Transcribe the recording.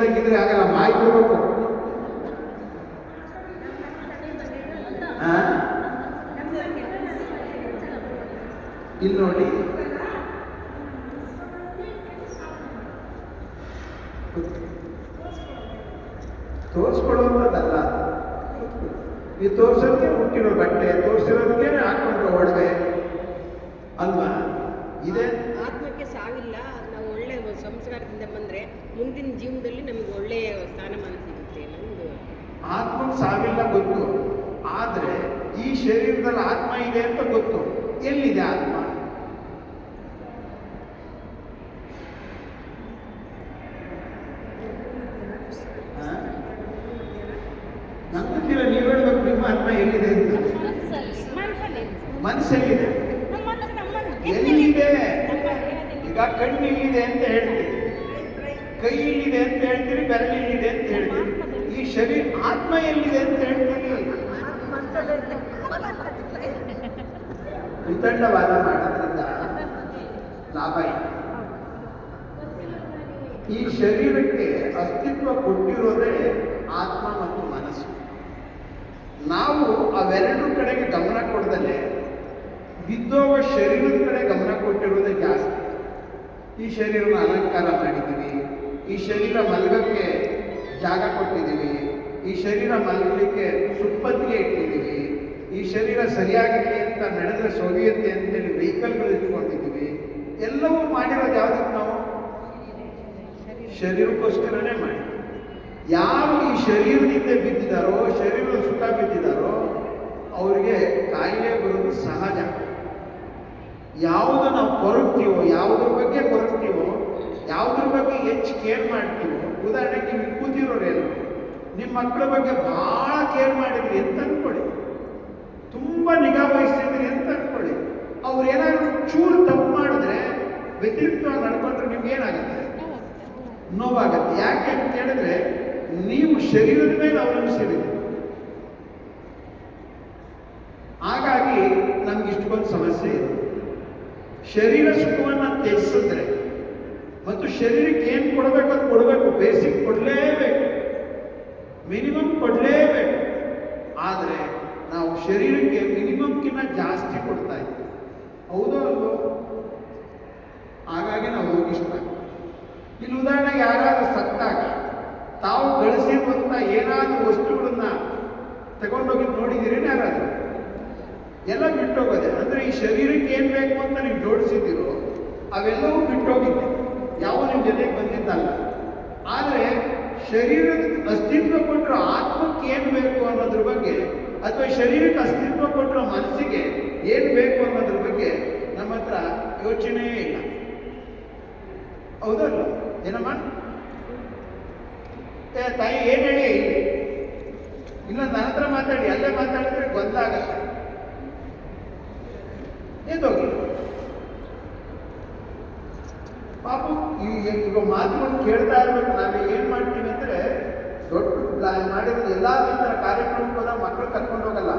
ಇದ್ದಂಗಿದ್ರೆ ಆಗಲ್ಲ ಮಾಹಿತಿ ಆ? ಇಲ್ಲಿ ನೋಡಿ. ತೋರಿಸ್ಕೊಳ್ಳುವಂಥದ್ದಲ್ಲ ಈ ತೋರಿಸೋದಕ್ಕೆ ಹುಟ್ಟಿರೋ ಬಟ್ಟೆ, ತೋರಿಸಿರೋದಕ್ಕೆ ಹಾಕೊಂಡ್ರು ಒಡವೆ, ಅಲ್ವಾ? ಇದೆ? ಆತ್ಮಕ್ಕೆ ಸಾವಿಲ್ಲ ಸಂಸ್ಕಾರದಿಂದ ಬಂದ್ರೆ ಮುಂದಿನ ಜೀವನದಲ್ಲಿ ನಮಗೆ ಒಳ್ಳೆಯ ಸ್ಥಾನಮಾನ ಸಿಗುತ್ತೆ ನಮ್ಮದು ಆತ್ಮಕ್ಕೆ ಸಾವಿಲ್ಲ ಗೊತ್ತು. ಆದರೆ ಈ ಶರೀರದಲ್ಲಿ ಆತ್ಮ ಇದೆ ಅಂತ ಗೊತ್ತು. ಎಲ್ಲಿದೆ ಆತ್ಮ? ಗೊತ್ತಿಲ್ಲ ನೀವು ಹೇಳ್ಬೇಕು ನಿಮ್ಮ ಆತ್ಮ ಎಲ್ಲಿದೆ ಅಂತ. ಮನಸ್ಸಲ್ಲಿದೆ ಎಲ್ಲಿದೆ ಈಗ ಕಣ್ಣು ಇಲ್ಲಿದೆ ಅಂತ ಹೇಳ್ತೀರಿ. ಕೈ ಇಲ್ಲಿದೆ ಅಂತ ಹೇಳ್ತೀರಿ ಬೆರಳು ಇಲ್ಲಿದೆ ಅಂತ ಹೇಳ್ತೀರಿ. ಈ ಶರೀರ ಆತ್ಮ ಎಲ್ಲಿದೆ ಅಂತ ಹೇಳ್ತೀರಿ? ವಿತಂಡವಾದ ಮಾಡೋದ್ರಿಂದ ಲಾಭ ಇದೆ ಈ ಶರೀರಕ್ಕೆ ಅಸ್ತಿತ್ವ ಕೊಟ್ಟಿರೋದೇ ಆತ್ಮ ಮತ್ತು ಮನಸ್ಸು. ನಾವು ಅವೆರಡೂ ಕಡೆಗೆ ಗಮನ ಕೊಡದಲ್ಲೇ ಬಿದ್ದೋಗ ಶರೀರದ ಕಡೆ ಗಮನ ಕೊಟ್ಟಿರೋದೇ ಜಾಸ್ತಿ. ಈ ಶರೀರವನ್ನು ಅಲಂಕಾರ ಮಾಡಿದ್ದೀವಿ. ಈ ಶರೀರ ಮಲಗಕ್ಕೆ ಜಾಗ ಕೊಟ್ಟಿದ್ದೀವಿ. ಈ ಶರೀರ ಮಲಗಲಿಕ್ಕೆ ಸುಪ್ಪತ್ತಿಗೆ ಇಟ್ಟಿದ್ದೀವಿ. ಈ ಶರೀರ ಸರಿಯಾಗಿದೆ ಅಂತ ನಡೆದ್ರೆ ಸೊಲಿಯುತ್ತೆ ಅಂತೇಳಿ ವೆಹಿಕಲ್ಗಳು ಇಟ್ಕೊಂಡಿದ್ದೀವಿ. ಎಲ್ಲವೂ ಮಾಡಿರೋದು ಯಾವುದಕ್ಕೆ ನಾವು? ಶರೀರಕ್ಕೋಸ್ಕರನೇ ಮಾಡಿ ಯಾರು ಈ ಶರೀರದಿಂದ ಬಿದ್ದಿದ್ದಾರೋ, ಶರೀರದ ಸುಖ ಬಿದ್ದಿದ್ದಾರೋ, ಅವರಿಗೆ ಕಾಯಿಲೆ ಬರೋದು ಸಹಜ. ಯಾವುದು ನಾವು ಕೊರಗ್ತೀವೋ ಯಾವುದ್ರ ಬಗ್ಗೆ ಕೊರಗ್ತೀವೋ ಯಾವುದ್ರ ಬಗ್ಗೆ ಹೆಚ್ಚು ಕೇರ್ ಮಾಡ್ತೀವೋ, ಉದಾಹರಣೆಗೆ ನೀವು ಕೂತಿರೋರೇನು ನಿಮ್ಮ ಮಕ್ಕಳ ಬಗ್ಗೆ ಬಹಳ ಕೇರ್ ಮಾಡಿದ್ರಿ ಅಂತ ಅನ್ಕೊಳ್ಳಿ. ತುಂಬ ನಿಗಾ ವಹಿಸ್ತಿದ್ರಿ ಅಂತ ಅನ್ಕೊಳ್ಳಿ. ಅವ್ರು ಏನಾದ್ರು ಚೂರು ತಪ್ಪು ಮಾಡಿದ್ರೆ ವ್ಯತಿರಿಕ್ತವಾಗಿ ನಡ್ಕೊಂಡ್ರೆ ನಿಮ್ಗೆ ಏನಾಗುತ್ತೆ? ನೋವಾಗತ್ತೆ. ಯಾಕೆ ಅಂತ ಹೇಳಿದ್ರೆ ನೀವು ಶರೀರದ ಮೇಲೆ ಅವಲಂಬಿಸಿದ್ದೀರಿ ಹಾಗಾಗಿ ನಮ್ಗೆ ಇಷ್ಟೊಂದು ಸಮಸ್ಯೆ ಇದೆ. ಶರೀರ ಸುಖವನ್ನು ತ್ಯಜಿಸಿದ್ರೆ, ಮತ್ತು ಶರೀರಕ್ಕೆ ಏನು ಕೊಡಬೇಕು ಅದು ಕೊಡಬೇಕು? ಬೇಸಿಕ್ ಕೊಡಲೇಬೇಕು. ಮಿನಿಮಮ್ ಕೊಡಲೇಬೇಕು. ಆದರೆ ನಾವು ಶರೀರಕ್ಕೆ ಮಿನಿಮಮ್ಕಿಂತ ಜಾಸ್ತಿ ಕೊಡ್ತಾ ಇದ್ದೀವಿ. ಹೌದೋ ಅಲ್ವೋ? ಹಾಗಾಗಿ ನಾವು ಹೋಗಿಷ್ಟ ಇಲ್ಲಿ ಉದಾಹರಣೆಗೆ ಯಾರಾದರೂ ಸತ್ತಾಗ ತಾವು ಗಳಿಸಿರುವಂಥ ಏನಾದರೂ ವಸ್ತುಗಳನ್ನು ತಗೊಂಡೋಗಿ ನೋಡಿದ್ದೀರಿ ಯಾರಾದರೂ? ಎಲ್ಲ ಬಿಟ್ಟೋಗೋದೆ. ಅಂದರೆ ಈ ಶರೀರಕ್ಕೆ ಏನು ಬೇಕು ಅಂತ ನೀವು ಜೋಡಿಸಿದ್ದೀರೋ, ಅವೆಲ್ಲವೂ ಬಿಟ್ಟೋಗಿದೆ. ಯಾವ ನಿಮ್ಮ ಜೊತೆಗೆ ಬಂದಿದ್ದಲ್ಲ. ಆದರೆ ಶರೀರದ ಅಸ್ತಿತ್ವ ಕೊಟ್ಟರು ಆತ್ಮಕ್ಕೆ ಏನು ಬೇಕು ಅನ್ನೋದ್ರ ಬಗ್ಗೆ, ಅಥವಾ ಶರೀರಕ್ಕೆ ಅಸ್ತಿತ್ವ ಕೊಟ್ಟರು ಮನಸ್ಸಿಗೆ ಏನು ಬೇಕು ಅನ್ನೋದ್ರ ಬಗ್ಗೆ ನಮ್ಮ ಹತ್ರ ಯೋಚನೆಯೇ ಇಲ್ಲ. ಹೌದಲ್ಲ? ಏನಮ್ಮ? ತಾಯಿ, ಏನು ಹೇಳಿ ಇಲ್ಲಿ? ನನ್ನ ಹತ್ರ ಮಾತಾಡಿ, ಅಲ್ಲೇ ಮಾತಾಡಿದ್ರೆ ಆಗತ್ತೆ ಎದ್ದೋಗಿ ಪಾಪ ಈಗ ಮಾತುಗಳು ಕೇಳ್ತಾ ಇರ್ಬೇಕು. ನಾವು ಏನು ಮಾಡ್ತೀವಿ ಅಂದರೆ ದೊಡ್ಡ ಮಾಡಿದ್ರೆ ಎಲ್ಲ ಥರ ಕಾರ್ಯಕ್ರಮಕ್ಕೆ ಹೋದಾಗ ಮಕ್ಕಳು ಕರ್ಕೊಂಡು ಹೋಗಲ್ಲ